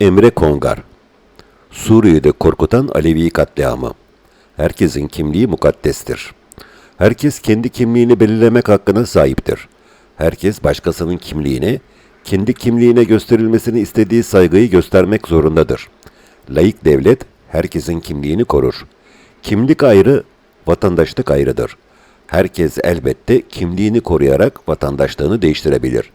Emre Kongar Suriye'de korkutan Alevi katliamı. Herkesin kimliği mukaddestir. Herkes kendi kimliğini belirlemek hakkına sahiptir. Herkes başkasının kimliğine, kendi kimliğine gösterilmesini istediği saygıyı göstermek zorundadır. Laik devlet herkesin kimliğini korur. Kimlik ayrı, vatandaşlık ayrıdır. Herkes elbette kimliğini koruyarak vatandaşlığını değiştirebilir.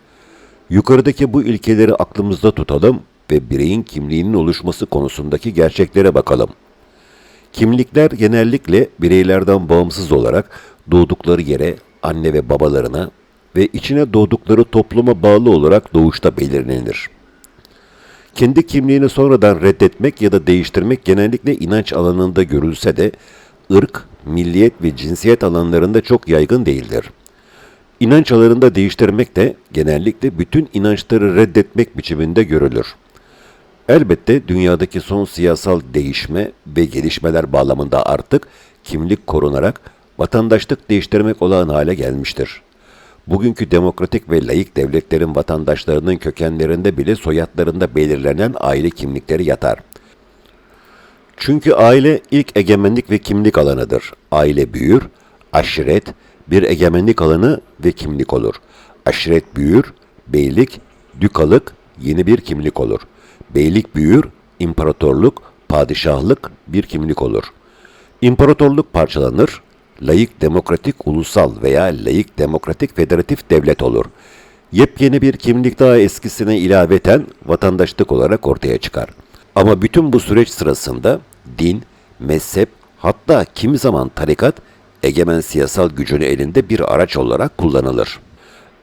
Yukarıdaki bu ilkeleri aklımızda tutalım ve bireyin kimliğinin oluşması konusundaki gerçeklere bakalım. Kimlikler genellikle bireylerden bağımsız olarak doğdukları yere, anne ve babalarına ve içine doğdukları topluma bağlı olarak doğuşta belirlenir. Kendi kimliğini sonradan reddetmek ya da değiştirmek genellikle inanç alanında görülse de ırk, milliyet ve cinsiyet alanlarında çok yaygın değildir. İnanç alanında değiştirmek de genellikle bütün inançları reddetmek biçiminde görülür. Elbette dünyadaki son siyasal değişme ve gelişmeler bağlamında artık kimlik korunarak vatandaşlık değiştirmek olağan hale gelmiştir. Bugünkü demokratik ve layık devletlerin vatandaşlarının kökenlerinde bile soyadlarında belirlenen aile kimlikleri yatar. Çünkü aile ilk egemenlik ve kimlik alanıdır. Aile büyür, aşiret bir egemenlik alanı ve kimlik olur. Aşiret büyür, beylik, dükalık yeni bir kimlik olur. Beylik büyür, imparatorluk, padişahlık bir kimlik olur. İmparatorluk parçalanır, layık demokratik ulusal veya layık demokratik federatif devlet olur. Yepyeni bir kimlik daha eskisine ilaveten vatandaşlık olarak ortaya çıkar. Ama bütün bu süreç sırasında din, mezhep, hatta kimi zaman tarikat egemen siyasal gücünü elinde bir araç olarak kullanılır.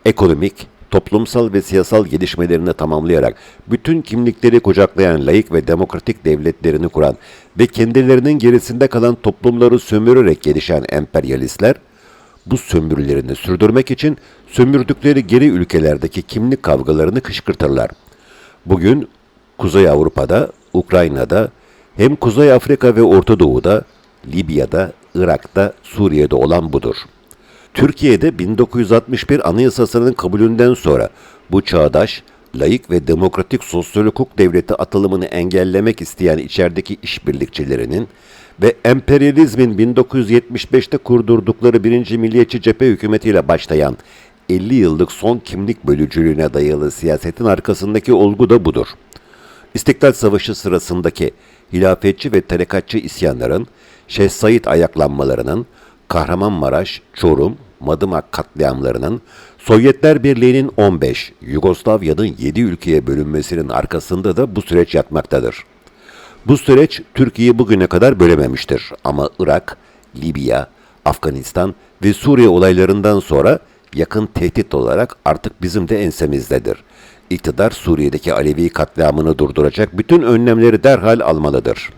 Ekonomik, toplumsal ve siyasal gelişmelerini tamamlayarak bütün kimlikleri kucaklayan layık ve demokratik devletlerini kuran ve kendilerinin gerisinde kalan toplumları sömürerek gelişen emperyalistler, bu sömürülerini sürdürmek için sömürdükleri geri ülkelerdeki kimlik kavgalarını kışkırtırlar. Bugün Kuzey Avrupa'da, Ukrayna'da, hem Kuzey Afrika ve Orta Doğu'da, Libya'da, Irak'ta, Suriye'de olan budur. Türkiye'de 1961 Anayasası'nın kabulünden sonra bu çağdaş, layık ve demokratik sosyal hukuk devleti atılımını engellemek isteyen içerideki işbirlikçilerinin ve emperyalizmin 1975'te kurdurdukları birinci milliyetçi cephe hükümetiyle başlayan 50 yıllık son kimlik bölücülüğüne dayalı siyasetin arkasındaki olgu da budur. İstiklal Savaşı sırasındaki hilafetçi ve tarikatçı isyanların, Şeyh Said ayaklanmalarının, Kahramanmaraş, Çorum, Madımak katliamlarının, Sovyetler Birliği'nin 15, Yugoslavya'nın 7 ülkeye bölünmesinin arkasında da bu süreç yatmaktadır. Bu süreç Türkiye'yi bugüne kadar bölememiştir ama Irak, Libya, Afganistan ve Suriye olaylarından sonra yakın tehdit olarak artık bizim de ensemizdedir. İktidar Suriye'deki Alevi katliamını durduracak bütün önlemleri derhal almalıdır.